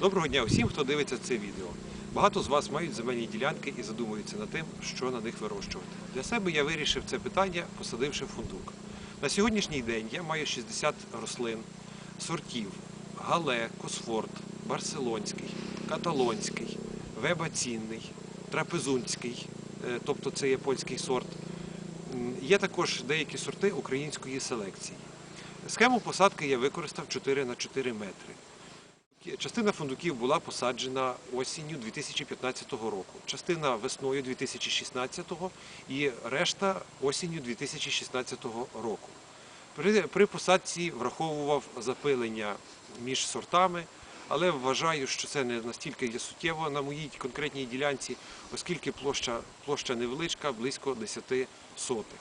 Доброго дня усім, хто дивиться це відео. Багато з вас мають земельні ділянки і задумуються над тим, що на них вирощувати. Для себе я вирішив це питання, посадивши фундук. На сьогоднішній день я маю 60 рослин, сортів гале, косфорт, барселонський, каталонський, вебацінний, трапезунський, е, тобто це є польський сорт. Є також деякі сорти української селекції. Схему посадки я використав 4 на 4 метри. Частина фундуків була посаджена осінню 2015 року, частина весною 2016 і решта осінню 2016 року. При, посадці враховував запилення між сортами, але вважаю, що це не настільки є суттєво на моїй конкретній ділянці, оскільки площа, площа невеличка, близько 10 сотих.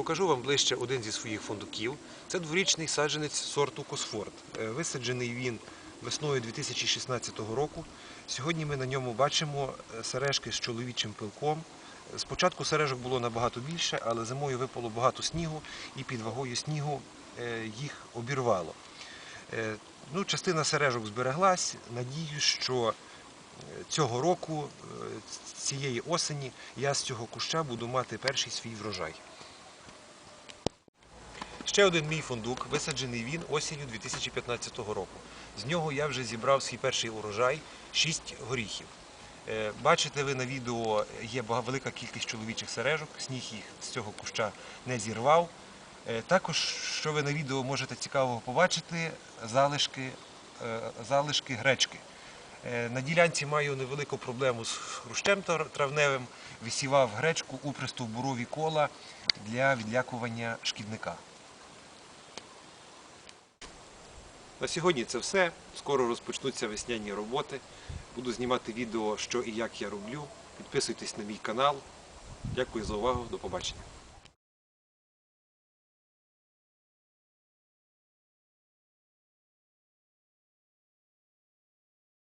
Покажу вам ближче один зі своїх фундуків. Це дворічний саджанець сорту Косфорт. Е, Висаджений він весною 2016 року. Сьогодні ми на ньому бачимо е, сережки з чоловічим пилком. Спочатку сережок було набагато більше, але зимою випало багато снігу і під вагою снігу е, їх обірвало. Ну, частина сережок збереглась. Надію, що цього року, цієї осені, я з цього куща буду мати перший свій врожай. Ще один мій фундук, висаджений він осінню 2015 року. З нього я вже зібрав свій перший урожай 6 горіхів. Е, Бачите ви на відео, є велика кількість чоловічих сережок, сніг їх з цього куща не зірвав. Е, Також, що ви на відео можете цікавого побачити, залишки, е, залишки гречки. На ділянці маю невелику проблему з хрущем травневим, висівав гречку у пристовбурові кола для відлякування шкідника. На сьогодні це все. Скоро розпочнуться весняні роботи. Буду знімати відео, що і як я роблю. Підписуйтесь на мій канал. Дякую за увагу. До побачення.